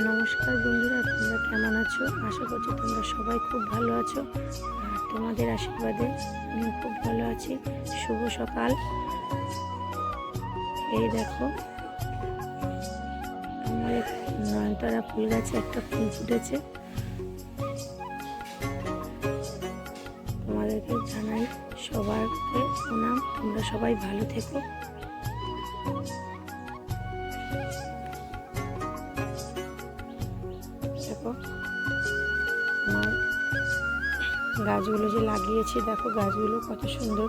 নমস্কার বন্ধুরা, তোমরা কেমন আছো? আশা করছি তোমরা সবাই খুব ভালো আছো। আর তোমাদের আশীর্বাদে আমিও খুব ভালো আছি। শুভ সকাল। এই দেখো, আমার নয়নতারা ফুল গাছে একটা ফুল ফুটেছে। তোমাদেরকে জানাই সবাইকে প্রণাম। তোমরা সবাই ভালো থেকো। গাছগুলো যে লাগিয়েছি, দেখো গাছগুলো কত সুন্দর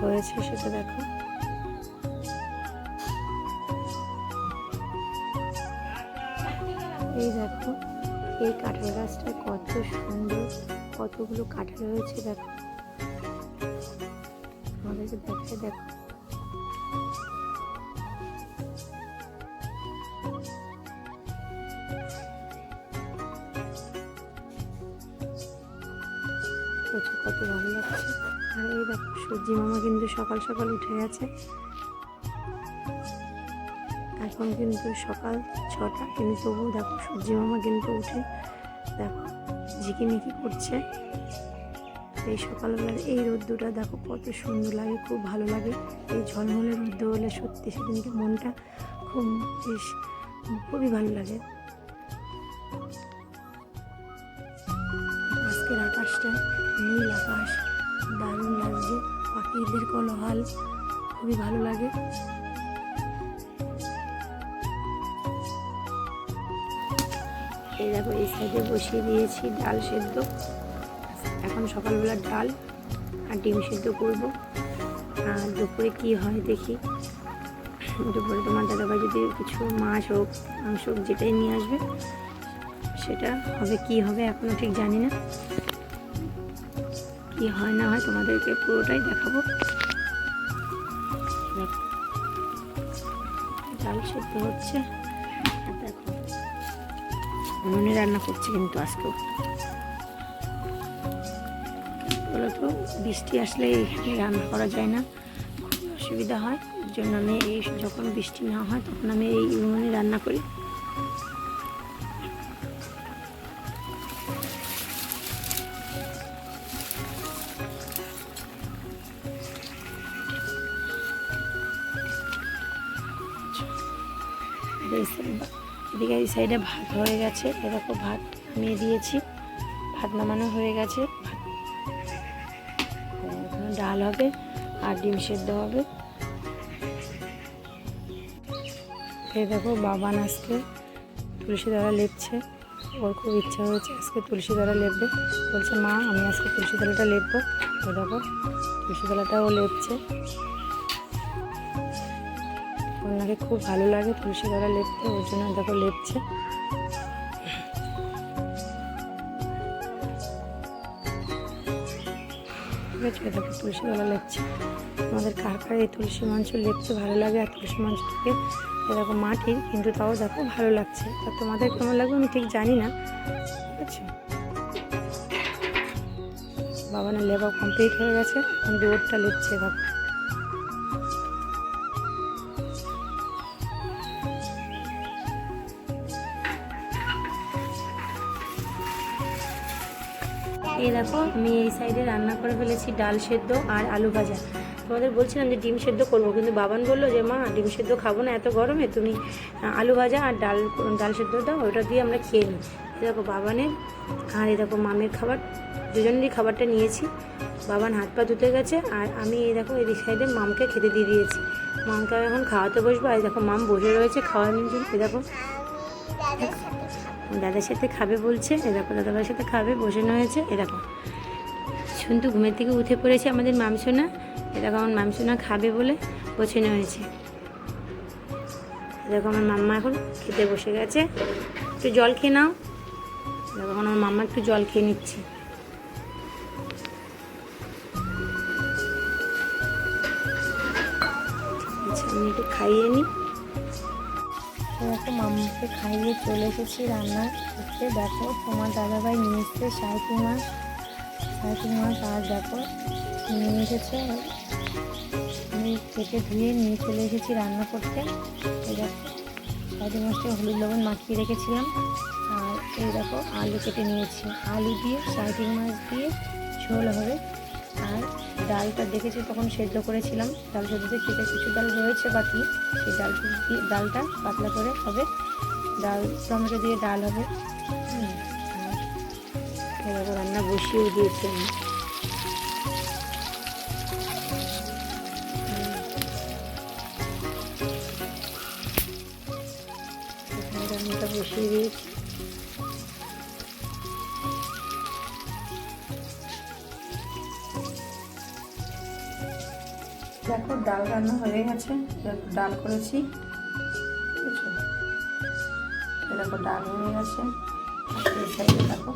হয়েছে সেটা দেখো। এই দেখো, এই কাঁঠাল গাছটা কত সুন্দর, কতগুলো কাঁঠাল হয়েছে দেখো। আমাদেরকে দেখে দেখো। আর এই দেখো, সূর্যি মামা কিন্তু সকাল সকাল উঠে গেছে। এখন কিন্তু সকাল ছটা, কিন্তু তবুও দেখো, সূর্যি মামা কিন্তু উঠে দেখো, ঝিকিমিকি করছে। এই সকালবেলার এই রোদ্দুটা দেখো, কত সুন্দর লাগে, খুব ভালো লাগে। এই ঝলমলে রোদ্দু হলে সত্যি সেদিনকে মনটা খুব বেশ, খুবই ভালো লাগে। আজকের আকাশটা নীল আকাশ। পাখিদের কোলাহল, খুবই ভালো লাগে। এই দেখো, এই সাইডে বসিয়ে দিয়েছি ডাল সেদ্ধ। এখন সকালবেলা ডাল আর ডিম সেদ্ধ করব। আর দুপুরে কি হয় দেখি। দুপুরে তোমার দাদাভাই যদি কিছু মাছ হোক, মাংস হোক, যেটাই নিয়ে আসবে, সেটা হবে, কি হবে এখনও ঠিক জানি না। কি হয় না হয় তোমাদেরকে পুরোটাই দেখাবো। দেখো ডাল সেদ্ধ হচ্ছে। দেখো, উনুনে রান্না করছি কিন্তু আজকেও বলতো, বৃষ্টি আসলে এখানে রান্না করা যায় না। খুব অসুবিধা হয়। জন্য আমি এই যখন বৃষ্টি না হয়, তখন আমি এই উনুনে রান্না করি। এই সাইডে ভাত হয়ে গেছে। এরকম ভাত নিয়ে দিয়েছি। ভাত নামানো হয়ে গেছে। ডাল হবে আর ডিম সেদ্ধ হবে। এই দেখো বাবান আজকে তুলসী দ্বারা লেপছে। ওর খুব ইচ্ছা হয়েছে আজকে তুলসী দ্বারা লেপবে। বলছে, মা, আমি আজকে তুলসী তলাটা লেপবো। ও দেখো তুলসী তলাটাও লেপছে। ওনাকে খুব ভালো লাগে তুলসী তলা লেপতে, ওর জন্য দেখো লেপছে। ঠিক আছে, দেখো তুলসী তলা লেপছে। আমাদের কার কার এই তুলসী মঞ্চ লেপতে ভালো লাগে আর তুলসী মঞ্চ থেকে এরকম মাটির কিন্তু তাও দেখো ভালো লাগছে। তা তোমাদের কেমন লাগবে আমি ঠিক জানি না। ঠিক আছে? বাবানের লেবা কমপ্লিট হয়ে গেছে, এখন দৌড়টা লেপছে, দেখো। এই দেখো, আমি এই সাইডে রান্না করে ফেলেছি ডাল সেদ্ধ আর আলু ভাজা। তোমাদের বলছিলাম যে ডিম সেদ্ধ করব, কিন্তু বাবান বলল যে, মা, ডিম সেদ্ধ খাব না এত গরমে, তুমি আলু ভাজা আর ডাল ডাল সেদ্ধ দাও, ওটা দিয়ে আমরা খেয়ে নিই। দেখো বাবানের আর এই দেখো মামের খাবার, দুজনেরই খাবারটা নিয়েছি। বাবান হাত পা ধুতে গেছে আর আমি এই দেখো এই সাইডে মামকে খেতে দিয়ে দিয়েছি। মামকে এখন খাওয়াতে বসবো। আর দেখো মাম বসে রয়েছে খাওয়ানোর জন্য। এই দেখো। দাদার সাথে খাবে বলছে, এ দেখো দাদাভাইয়ের সাথে খাবে বসানো হয়েছে, এ দেখো। সন্তু ঘুমের থেকে উঠে পড়েছে আমাদের মামসোনা, এ দেখো আমার মামসোনা খাবে বলে বসানো হয়েছে। দেখো আমার মাম্মা এখন খেতে বসে গেছে, একটু জল খেয়ে নাও। দেখো আমার মাম্মা একটু জল খেয়ে নিচ্ছে। আচ্ছা আমি একটু খাইয়ে নিই। দেখো মাম্মাকে খাইয়ে চলে এসেছি রান্না করতে। দেখো, তোমার দাদাভাই নিয়ে এসছে সাঁইতি মাছ সাঁইতি মাছ আর দেখো, নিয়ে এসেছে। আমি কেটে ধুয়ে নিয়ে চলে এসেছি রান্না করতে। এই দেখো সাইডে মাছটা হলুদ লবণ মাখিয়ে রেখেছিলাম। আর এই দেখো, আলু কেটে নিয়েছি। আলু দিয়ে সাইডিং মাছ দিয়ে ঝোল হবে। আর ডালটা দেখেছি, তখন সেদ্ধ করেছিলাম। ডাল সেদ্ধতে খেতে কিছু ডাল রয়েছে বাকি? সেই ডাল ডালটা পাতলা করে হবে। ডাল, টমেটো দিয়ে ডাল হবে। এরকম রান্না বসিয়েও দিয়েছি আমি। বসিয়ে দিয়েছি। দেখো, ডাল রান্না হয়ে গেছে। ডাল করেছি। দেখো, ডাল হয়ে গেছে। দেখো।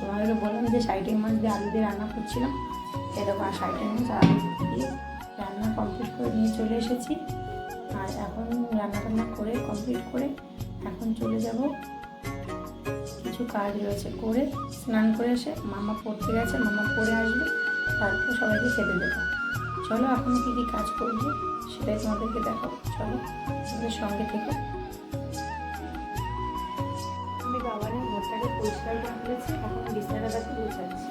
তোমাদের বললাম যে সাইডে মাছ দিয়ে আলু দিয়ে রান্না করছিলাম। এরকম আর সাইডে মাছ আলু দিয়ে রান্না কমপ্লিট করে নিয়ে চলে এসেছি। আর এখন রান্না টান্না করে কমপ্লিট করে এখন চলে যাব। কিছু কাজ রয়েছে করে, স্নান করে এসে মামা পড়তে গেছে। মামা পড়ে আসবে। তারপর সবাইকে খেতে দেবো। চলো, এখন কী কী কাজ করব সেটাই তোমাদেরকে দেখাবো। চলো, তোমাদের সঙ্গে থেকে। আমি বাবার ঘরটাকে পরিষ্কার করে ফেলেছি, এখন বিছানাটাকে গুছাচ্ছি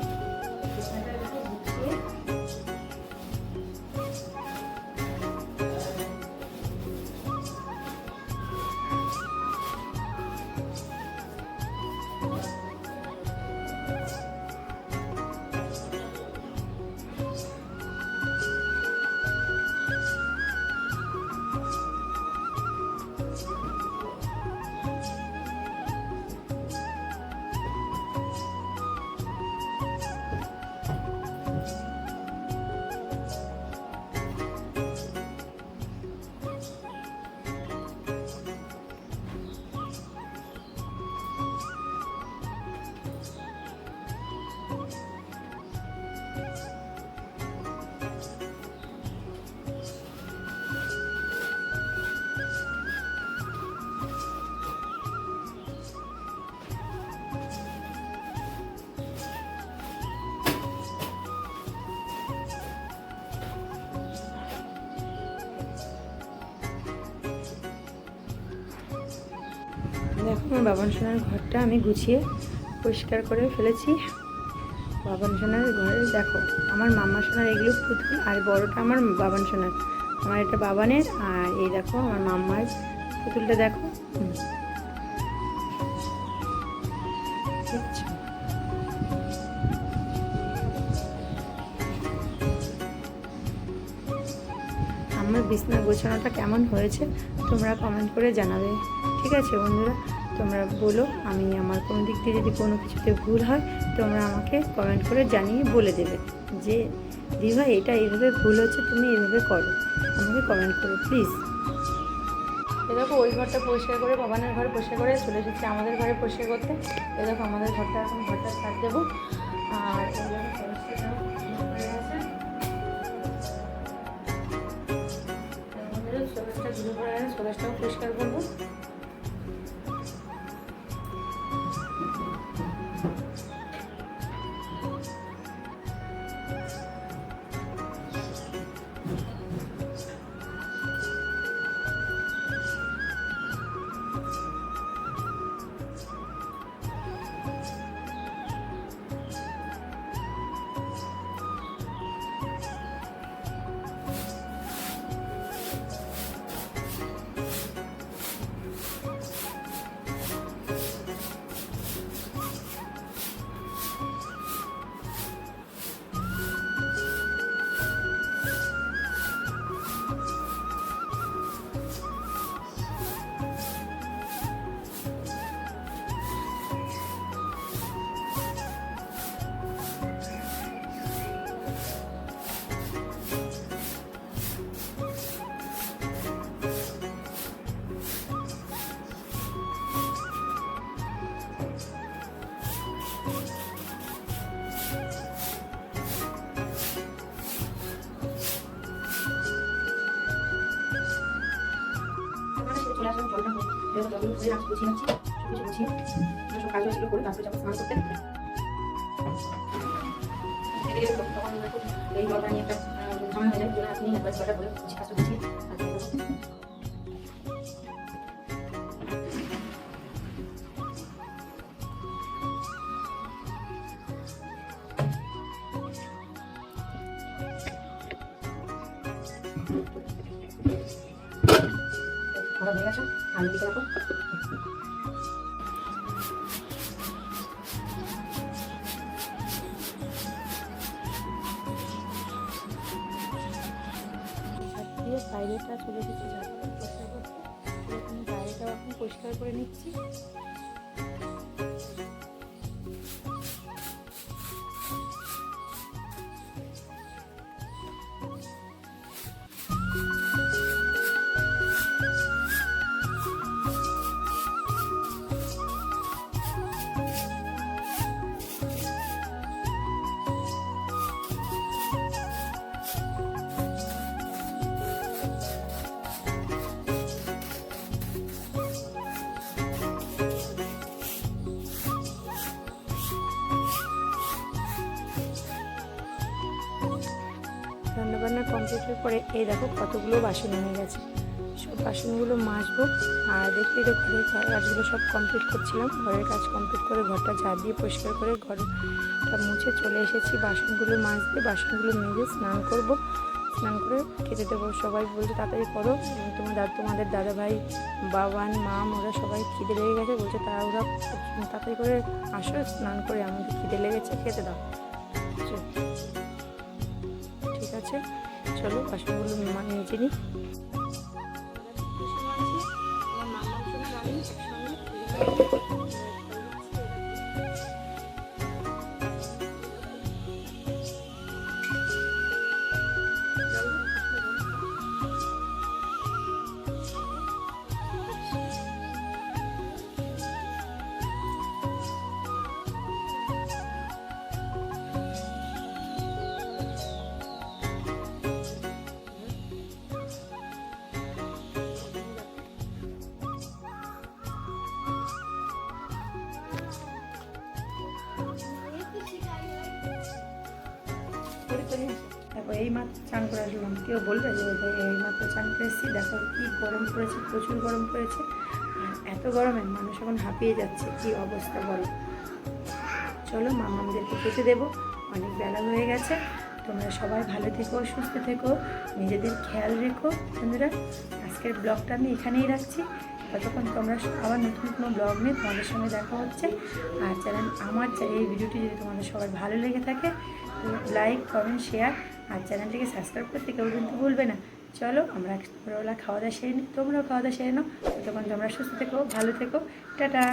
দেখো আমার বাবান সোনার ঘরটা আমি গুছিয়ে পরিষ্কার করে ফেলেছি। বাবান সোনার ঘরে দেখো, আমার মামা সোনার এগুলো পুতুল আর বড়টা আমার বাবান সোনার। আমার এটা বাবানের আর এই দেখো, আমার মাম্মার পুতুলটা দেখো। আমার বিছনা গোছানোটা কেমন হয়েছে তোমরা কমেন্ট করে জানাবে। ঠিক আছে বন্ধুরা? তোমরা বলো আমি আমার কোনো দিক দিয়ে যদি কোনো কিছুতে ভুল হয় তোমরা আমাকে কমেন্ট করে জানিয়ে বলে দেবে যে দিভা এটা এইভাবে ভুল হচ্ছে তুমি এইভাবে করো আমাকে কমেন্ট করো প্লিজ দেখো ওই ঘরটা পরিষ্কার করে বাবানের ঘরে পরিষ্কার করে চলে এসেছি আমাদের ঘরে পরিষ্কার করতে এ দেখো আমাদের ঘরটা এখন ঘরটা ছাড় দেবো আর হয়ে গেছে পরিষ্কার করব ধুয়ে রাখছি গুছিয়ে রাখছি কিছু গুছিয়ে সব কাজ হয়েছিল করে তারপরে যাব স্নান করতে তখন এই জলটা নিয়ে একটা ঝামেলা হয়ে যায় আপনি একবার জলটা বলে কাজটা গুছিয়ে দিয়ে বাইরেটা চলে এসেছি ঝাড়খণ্ড পরিষ্কার করতে এরকম বাইরেটাও এখন পরিষ্কার করে নিচ্ছি। রান্নাবান্না কমপ্লিটের পরে এই দেখো কতগুলো বাসন হয়ে গেছে। সব বাসনগুলো মাজবো আর দেখতে তো ঘরের কাজগুলো সব কমপ্লিট করছিলাম। ঘরের কাজ কমপ্লিট করে ঘরটা ঝাড় দিয়ে পরিষ্কার করে ঘরটা মুছে চলে এসেছি। বাসনগুলো মাজতে বাসনগুলো মেজে স্নান করব। স্নান করে খেতে দেবো সবাই বলছে, তাড়াতাড়ি করো। তোমার দাদা তোমাদের দাদা ভাই বাবান, মাম, ওরা সবাই খিদে লেগে গেছে। বলছে তারা ওরা তাড়াতাড়ি করে আসো, স্নান করে আমাদের খিদে লেগেছে, খেতে দাও। চল। ঠিক আছে চলো বাসনগুলো নিচে নিই দেখো এই মাত্র চান করে আসলাম কেউ বলবে যে এই মাত্র চান করে এসেছি দেখো কি গরম পড়েছে, প্রচুর গরম পড়েছে। আর এত গরমে মানুষ এখন হাঁপিয়ে যাচ্ছে, কি অবস্থা বলো? চলো মামাদেরকে খেতে দেবো, অনেক বেলা হয়ে গেছে। তোমরা সবাই ভালো থেকো, সুস্থ থেকো, নিজেদের খেয়াল রেখো, বন্ধুরা। আজকের ব্লগটা আমি এখানেই রাখছি। ততক্ষণ তোমরা আবার নতুন কোনো ব্লগ নিয়ে তোমাদের সঙ্গে দেখা হচ্ছে। আর চ্যানেল আমার এই ভিডিওটি যদি তোমাদের সবার ভালো লেগে থাকে লাইক কমেন্ট শেয়ার আর চ্যানেলটিকে সাবস্ক্রাইব করতে কেউ কিন্তু ভুলবে না। চলো, আমরা দুপুরবেলা খাওয়া দাওয়া সেরে নিই তোমরাও খাওয়া দাওয়া সেরে নাও। তখন তোমরা সুস্থ থেকো, ভালো থেকো। টাটা!